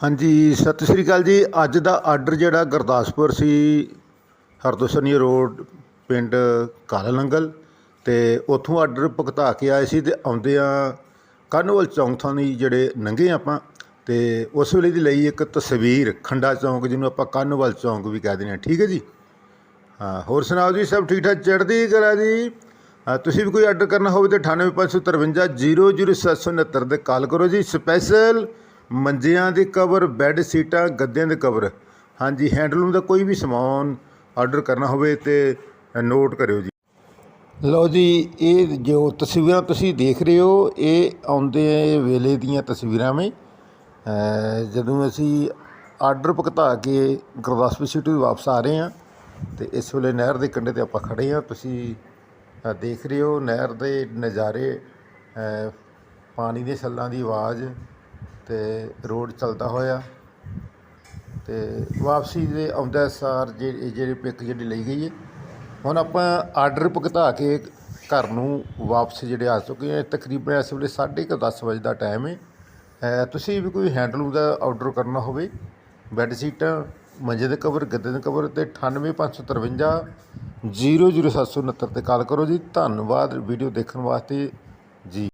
ਹਾਂਜੀ, ਸਤਿ ਸ਼੍ਰੀ ਅਕਾਲ ਜੀ। ਅੱਜ ਦਾ ਆਰਡਰ ਜਿਹੜਾ ਗੁਰਦਾਸਪੁਰ ਸੀ ਹਰਦੋਸਨੀ ਰੋਡ, ਪਿੰਡ ਕਾਲਾ ਲੰਗਲ ਤੇ ਉੱਥੋਂ ਆਰਡਰ ਭੁਗਤਾ ਕੇ ਆਏ ਸੀ ਤੇ ਆਉਂਦਿਆਂ ਕਾਹਨੂੰਵਾਲ ਚੌਂਕ ਥਾਣੀ ਜਿਹੜੇ ਨੰਗੇ ਆਪਾਂ ਤੇ ਉਸ ਵੇਲੇ ਦੀ ਲਈ ਇੱਕ ਤਸਵੀਰ, ਖੰਡਾ ਚੌਂਕ ਜਿਹਨੂੰ ਆਪਾਂ ਕਾਹਨੂੰਵਾਲ ਚੌਂਕ ਵੀ ਕਹਿ ਦਿੰਦੇ ਹਾਂ ਠੀਕ ਹੈ ਜੀ? ਹਾਂ, ਹੋਰ ਸੁਣਾਓ ਜੀ, ਸਭ ਠੀਕ ਠਾਕ ਚੜ੍ਹਦੀ ਕਲਾ ਜੀ? ਤੁਸੀਂ ਵੀ ਕੋਈ ਆਰਡਰ ਕਰਨਾ ਹੋਵੇ ਤੇ 9855500769 ਤੇ ਕਾਲ ਕਰੋ ਜੀ। ਸਪੈਸ਼ਲ ਮੰਜਿਆਂ ਦੀ ਕਵਰ, ਬੈੱਡ ਸੀਟਾਂ, ਗੱਦਿਆਂ ਦੇ ਕਵਰ। ਹਾਂਜੀ, ਹੈਂਡਲੂਮ ਦਾ ਕੋਈ ਵੀ ਸਮਾਨ ਆਰਡਰ ਕਰਨਾ ਹੋਵੇ ਤੇ ਨੋਟ ਕਰਿਓ ਜੀ। ਲਓ ਜੀ, ਇਹ ਜੋ ਤਸਵੀਰਾਂ ਤੁਸੀਂ ਦੇਖ ਰਹੇ ਹੋ, ਇਹ ਆਉਂਦੇ ਵੇਲੇ ਦੀਆਂ ਤਸਵੀਰਾਂ ਨੇ। ਜਦੋਂ ਅਸੀਂ ਆਰਡਰ ਭੁਗਤਾ ਕੇ ਗੁਰਦਾਸਪੁਰ ਸਿਟੀ ਤੋਂ ਵਾਪਸ ਆ ਰਹੇ ਹਾਂ ਤੇ ਇਸ ਵੇਲੇ ਨਹਿਰ ਦੇ ਕੰਢੇ ਤੇ ਆਪਾਂ ਖੜੇ ਹਾਂ। ਤੁਸੀਂ ਦੇਖ ਰਹੇ ਹੋ ਨਹਿਰ ਦੇ ਨਜ਼ਾਰੇ ਪਾਣੀ ਦੇ ਛੱਲਾਂ ਦੀ ਆਵਾਜ਼ ਤੇ ਰੋਡ ਚੱਲਦਾ ਹੋਇਆ ਤੇ ਵਾਪਸੀ ਦੇ ਆਉਂਦਾ ਸਾਰ ਜਿਹੜੀ ਜਿਹੜੀ ਪਿਕ ਜਿਹੜੀ ਲਈ ਗਈ ਹੈ, ਹੁਣ ਆਪਾਂ ਆਰਡਰ ਭੁਗਤਾ ਕੇ ਘਰ ਨੂੰ ਵਾਪਸ ਜਿਹੜੇ ਆ ਚੁੱਕੇ ਹਾਂ। ਤਕਰੀਬਨ ਇਸ ਵੇਲੇ 10:30 ਵਜੇ ਦਾ ਟਾਈਮ ਹੈ। ਤੁਸੀਂ ਵੀ ਕੋਈ ਹੈਂਡਲੂਮ ਦਾ ਆਰਡਰ ਕਰਨਾ ਹੋਵੇ ਬੈੱਡ ਸੀਟਾਂ ਮੰਜੇ ਦੇ ਕਵਰ ਗੱਦੇ ਦੇ ਕਵਰ ਤੇ 98553 00769 ਤੇ ਕਾਲ ਕਰੋ ਜੀ। ਧੰਨਵਾਦ ਵੀਡੀਓ ਦੇਖਣ ਵਾਸਤੇ। ਜੀ।